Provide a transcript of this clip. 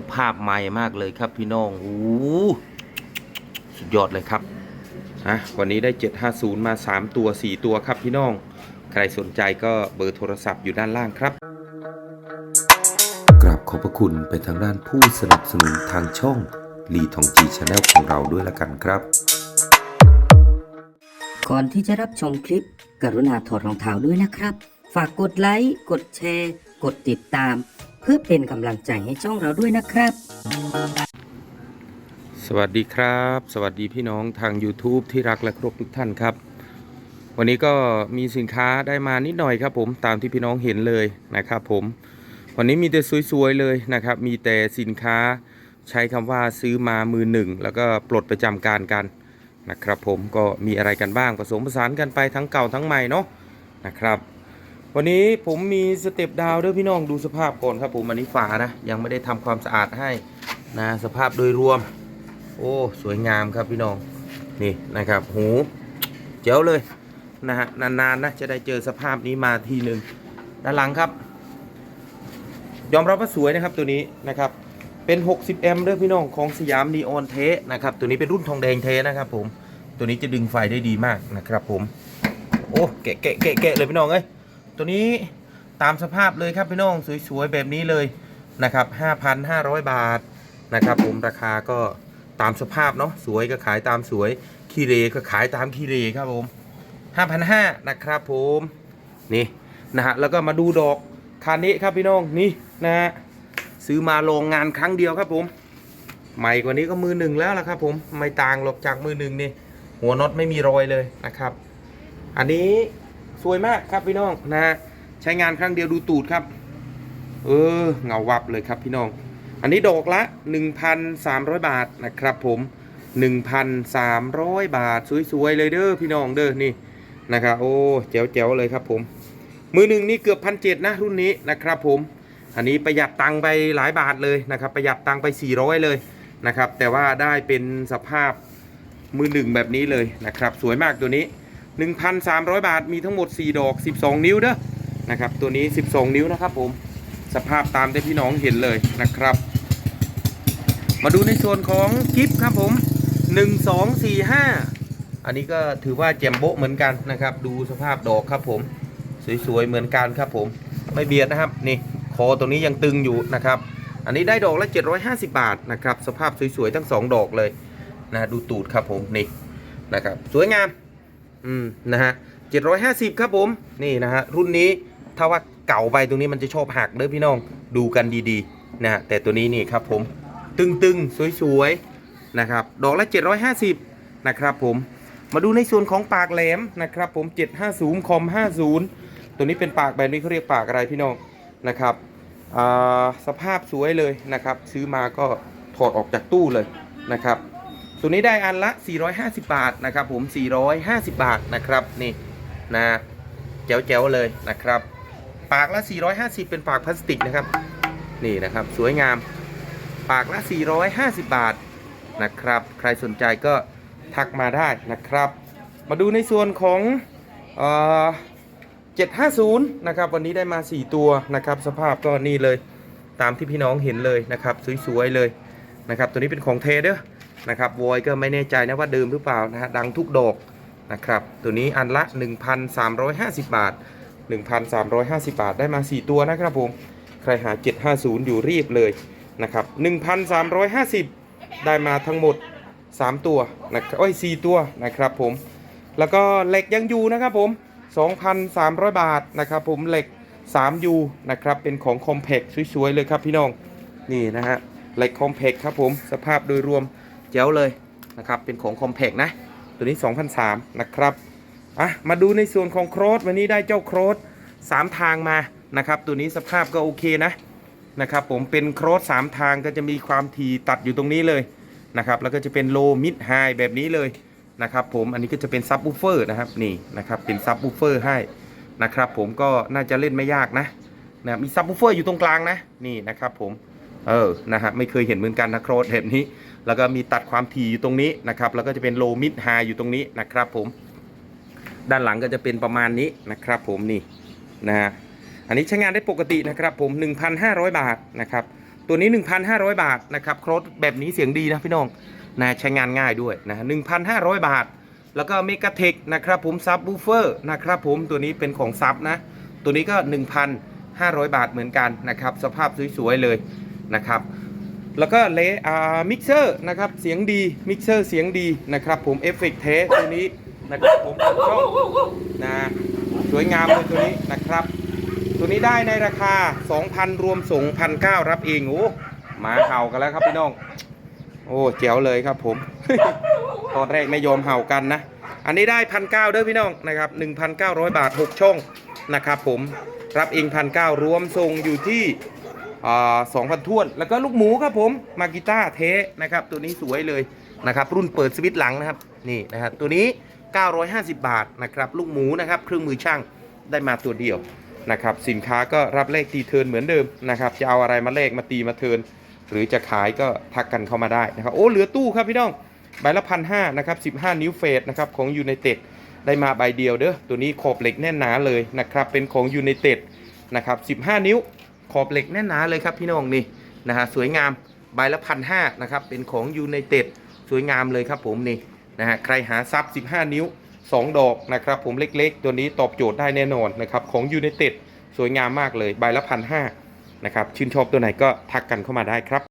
สภาพใหม่มากเลยครับพี่น้องโอ้โหสุดยอดเลยครับอะวันนี้ได้ 750 มา 3 ตัว 4 ตัวครับพี่น้อง ใครสนใจก็เบอร์โทรศัพท์อยู่ด้านล่างครับ กราบขอบพระคุณไปทางด้านผู้สนับสนุนทางช่องลีทองจีชาแนลของเราด้วยละกันครับ ก่อนที่จะรับชมคลิป กรุณาถอดรองเท้าด้วยนะครับ ฝากกดไลค์ กดแชร์ กดติดตาม เพื่อเป็นกำลังใจให้ช่องเราด้วยนะครับ สวัสดีครับ สวัสดีพี่น้องทาง YouTube ที่รักและเคารพทุกท่านครับ วันนี้ก็มีสินค้าได้มานิดหน่อยครับผมตามที่พี่น้องเห็นเลยนะครับผมวันนี้มีแต่สวยๆเลยนะครับ มีแต่สินค้าใช้คำว่าซื้อมามือหนึ่ง แล้วก็ปลดประจำการกันนะครับผมก็มีอะไรกันบ้างผสมผสานกันไปทั้งเก่าทั้งใหม่เนาะนะครับ วันนี้ผมมีสเต็ปดาวด้วยพี่น้องดูสภาพก่อนครับผมอันนี้ฝานะ ยังไม่ได้ทำความสะอาดให้นะสภาพโดยรวม โอ้สวยงามครับพี่น้องนี่นะครับ หูเจ๋วเลยนะฮะนานๆนะจะได้เจอสภาพนี้มาทีหนึ่งด้านหลังครับ ยอมรับว่าสวยนะครับตัวนี้นะครับเป็น 60 แอมป์เด้อพี่น้องของสยามนีออนเทนะครับ ตัวนี้เป็นรุ่นทองแดงเทนะครับผม ตัวนี้จะดึงไฟได้ดีมากนะครับผม โอ้แกะแกะแกะแกะเลยพี่น้องเอ้ย ตัวนี้ตามสภาพเลยครับพี่น้องสวยๆแบบนี้เลยนะครับ5,500 บาทนะครับผมราคาก็ตามสภาพเนาะสวยก็ขายตามสวยคีเรก็ขายตามคีเรครับผม5,500นะครับผมนี่นะฮะแล้วก็มาดูดอกคานี้ครับพี่น้องนี่นะฮะซื้อมาโรงงานครั้งเดียวครับผมใหม่กว่านี้ก็มือหนึ่งแล้วล่ะครับผมไม่ต่างหรอกจากมือหนึ่งนี่หัวน็อตไม่มีรอยเลยนะครับ อันนี้ สวยมากครับพี่น้องนะฮะใช้งานครั้งเดียวดูตูดครับ เออเงาวับเลยครับพี่น้อง อันนี้ดอกละ 1,300 บาทนะครับผม 1,300 บาทสวยๆเลยเด้อพี่น้องเด้อนี่นะครับโอ้แจ๋วๆเลยครับผม มือหนึ่งนี่เกือบพันเจ็ดนะรุ่นนี้นะครับผม อันนี้ประหยัดตังค์ไปหลายบาทเลยนะครับ ประหยัดตังค์ไป 400 เลยนะครับ แต่ว่าได้เป็นสภาพมือหนึ่งแบบนี้เลยนะครับ สวยมากตัวนี้ 1,300 บาทมีทั้งหมด 4 ดอก 12 นิ้วเด้อนะครับ ตัวนี้ 12 นิ้วนะครับผมสภาพตามที่พี่น้องเห็นเลยนะครับ มาดูในส่วนของกิฟครับผม 1 2 4 5 อันนี้ก็ถือว่าแจมโบเหมือนกันนะครับ ดูสภาพดอกครับผม สวยๆ เหมือนกันครับผม ไม่เบียดนะครับ นี่คอตรงนี้ยังตึงอยู่นะครับ อันนี้ได้ดอกละ 750 บาทนะครับ สภาพสวยๆ ทั้ง 2 ดอกเลยนะดูตูดครับผมนี่นะครับ สวยงาม อืมนะฮะ750ครับผม นี่นะฮะรุ่นนี้ถ้าว่าเก่าไปตรงนี้มันจะชอบหักเด้อพี่น้องดูกันดีๆนะฮะแต่ตัวนี้นี่ครับผมตึงๆ สวยๆนะครับดอกละ 750 นะครับผมมาดูในส่วนของปากแหลมนะครับผม 750คอม50 ตัวนี้เป็นปากแบบนี้เขาเรียกปากอะไรพี่น้องนะครับอ่าสภาพสวยเลยนะครับ ซื้อมาก็ถอดออกจากตู้เลยนะครับ ตัวนี้ได้อันละ 450 บาทนะครับผม 450 บาทนะครับนี่นะแจ๋วๆเลยนะครับ ปากละ 450 เป็นปากพลาสติกนะครับ นี่นะครับสวยงาม ปากละ 450 บาทนะครับ ใครสนใจก็ทักมาได้นะครับ มาดูในส่วนของเอ่อ750 นะครับ วันนี้ได้มา 4 ตัวนะครับ สภาพก็นี่เลย ตามที่พี่น้องเห็นเลยนะครับ สวยๆเลยนะครับ ตัวนี้เป็นของเทเด้อ นะครับวอยก็ไม่แน่ใจนะว่าเดิมหรือเปล่านะฮะดังทุกดอกนะครับ ตัวนี้อันละ 1,350 บาท 1,350 บาทได้มา 4 ตัวนะครับผม ใครหา 750 อยู่รีบเลยนะครับ 1,350 ได้มาทั้งหมด 3 ตัวนะครับโอ้ย4ตัวนะครับผม แล้วก็เหล็กยังอยู่นะครับผม 2,300 บาทนะครับผมเหล็ก 3U นะครับเป็นของคอมเพกสวยๆเลยครับพี่น้อง นี่นะฮะเหล็กคอมเพกครับผมสภาพโดยรวม แจ๋วเลยนะครับ เป็นของคอมเพกนะ ตัวนี้ 2,003นะครับอะมาดูในส่วนของโครสวันนี้ได้เจ้าโครส3ทางมานะครับ ตัวนี้สภาพก็โอเคนะนะครับ ผมเป็นโครส3ทางก็จะมีความถี่ตัดอยู่ตรงนี้เลยนะครับ แล้วก็จะเป็นโลมิดไฮแบบนี้เลยนะครับผมอันนี้ก็จะเป็นซับ w ูเฟอร์นะครับนี่นะครับเป็นซับ w ูเฟอร์ให้นะครับผมก็น่าจะเล่นไม่ยากนะนะมีซับ w ูเฟอร์อยู่ตรงกลางนะนี่นะครับผมเออนะฮะไม่เคยเห็นเหมือนกันนะโครดแบบนี้ แล้วก็มีตัดความถี่อยู่ตรงนี้นะครับ แล้วก็จะเป็นโลมิดไฮอยู่ตรงนี้นะครับผม ด้านหลังก็จะเป็นประมาณนี้นะครับ ผมนี่นะฮะ อันนี้ใช้งานได้ปกตินะครับ ผม 1,500 บาทนะครับ ตัวนี้ 1,500 บาทนะครับโครสแบบนี้เสียงดีนะพี่น้องนะใช้งานง่ายด้วยนะ1,500 บาท แล้วก็เมกาเทคนะครับผมซับบูเฟอร์นะครับผมตัวนี้เป็นของซับนะ ตัวนี้ก็ 1,500 บาทเหมือนกันนะครับ สภาพสวยๆเลยนะครับ แล้วก็เลอ่ามิกเซอร์นะครับเสียงดีมิกเซอร์เสียงดีนะครับผมเอฟเฟกต์เทสตัวนี้นะครับผมช่องนะสวยงามเลยตัวนี้นะครับ ตัวนี้ได้ในราคา 2,000 รวมส่ง1,900รับเองโอ้หมาเห่ากันแล้วครับพี่น้อง โอ้เจ๋วเลยครับผมตอนแรกไม่ยอมเห่ากันนะ อันนี้ได้พันเก้าเด้อพี่น้องนะครับ1,900 บาท 6 ช่องนะครับผมรับเองพันเก้ารวมส่งอยู่ที่ สองพันทวน แล้วก็ลูกหมูครับผมมากิต้าเทนะครับ ตัวนี้สวยเลยนะครับ รุ่นเปิดสวิตช์หลังนะครับ นี่นะครับ ตัวนี้ 950 บาทนะครับ ลูกหมูนะครับ เครื่องมือช่างได้มาตัวเดียวนะครับ สินค้าก็รับเลขตีเทินเหมือนเดิมนะครับ จะเอาอะไรมาเลขมาตีมาเทิน หรือจะขายก็ทักกันเข้ามาได้นะครับ โอ้เหลือตู้ครับพี่น้อง ใบละพันห้านะครับ15นิ้วเฟสนะครับของยูไนเต็ดได้มาใบเดียวเด้อ ตัวนี้ขอบเหล็กแน่นหนาเลยนะครับ เป็นของยูไนเต็ดนะครับ 15 นิ้ว ขอบเหล็กแน่นหนาเลยครับพี่น้องนี่นะฮะสวยงามใบละพันห้านะครับเป็นของยูไนเต็ดสวยงามเลยครับผมนี่นะฮะใครหาซับ 15 นิ้ว 2 ดอกนะครับผมเล็กๆ ตัวนี้ตอบโจทย์ได้แน่นอนนะครับของยูไนเต็ดสวยงามมากเลยใบละพันห้านะครับชื่นชอบตัวไหนก็ทักกันเข้ามาได้ครับ